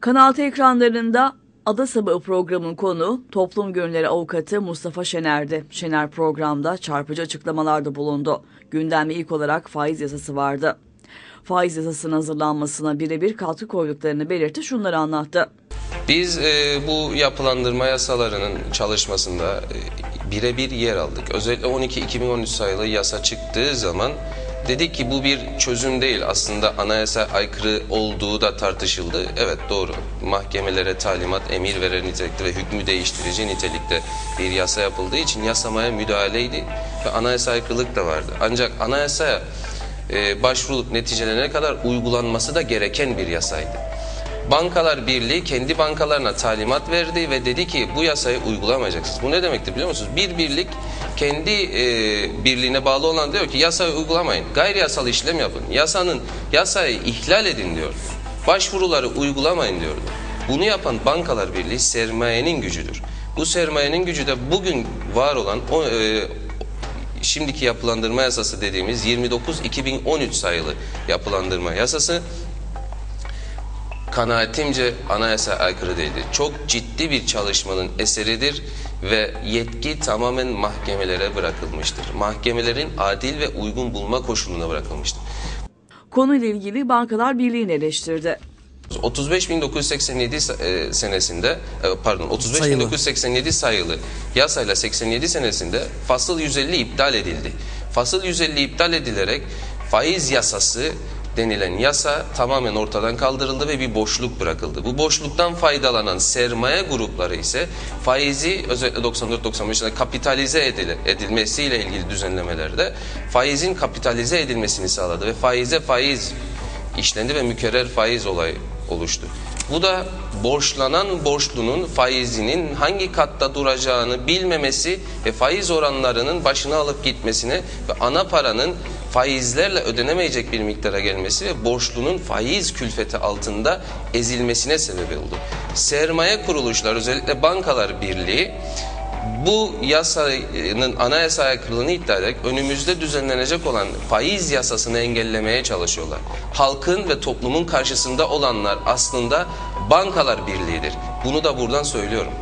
Kanal T ekranlarında Ada Sabahı programın konu toplum gönülleri avukatı Mustafa Şener'di. Şener programda çarpıcı açıklamalarda bulundu. Gündemde ilk olarak faiz yasası vardı. Faiz yasasının hazırlanmasına birebir katkı koyduklarını belirtti şunları anlattı. Biz e, bu yapılandırma yasalarının çalışmasında e, birebir yer aldık. Özellikle 12-2013 sayılı yasa çıktığı zaman dedik ki bu bir çözüm değil. Aslında anayasa aykırı olduğu da tartışıldı. Evet doğru. Mahkemelere talimat, emir verir nitelikte ve hükmü değiştirici nitelikte bir yasa yapıldığı için yasamaya müdahaleydi ve anayasa aykırılık da vardı. Ancak anayasaya e, başvurulup neticelerine kadar uygulanması da gereken bir yasaydı. Bankalar Birliği kendi bankalarına talimat verdi ve dedi ki bu yasayı uygulamayacaksınız. Bu ne demektir biliyor musunuz? Bir birlik kendi e, birliğine bağlı olan diyor ki yasayı uygulamayın. Gayri yasal işlem yapın. Yasanın yasayı ihlal edin diyor. Başvuruları uygulamayın diyordu. Bunu yapan Bankalar Birliği sermayenin gücüdür. Bu sermayenin gücü de bugün var olan o, e, şimdiki yapılandırma yasası dediğimiz 29-2013 sayılı yapılandırma yasası kanaatimce anayasa aykırı değildir. Çok ciddi bir çalışmanın eseridir ve yetki tamamen mahkemelere bırakılmıştır. Mahkemelerin adil ve uygun bulma koşuluna bırakılmıştır. Konuyla ilgili Bankalar Birliği'ni eleştirdi. 35.987 e, senesinde e, pardon 35.987 sayılı yasayla 87 senesinde fasıl 150 iptal edildi. Fasıl 150 iptal edilerek faiz yasası denilen yasa tamamen ortadan kaldırıldı ve bir boşluk bırakıldı. Bu boşluktan faydalanan sermaye grupları ise faizi özellikle 94-95'de kapitalize edilmesiyle ilgili düzenlemelerde faizin kapitalize edilmesini sağladı ve faize faiz işlendi ve mükerrer faiz olayı oluştu. Bu da borçlanan borçlunun faizinin hangi katta duracağını bilmemesi ve faiz oranlarının başına alıp gitmesine ve ana paranın faizlerle ödenemeyecek bir miktara gelmesi ve borçlunun faiz külfeti altında ezilmesine sebep oldu. Sermaye kuruluşlar özellikle bankalar birliği bu yasanın anayasa aykırılığını iddia ederek önümüzde düzenlenecek olan faiz yasasını engellemeye çalışıyorlar. Halkın ve toplumun karşısında olanlar aslında bankalar birliğidir. Bunu da buradan söylüyorum.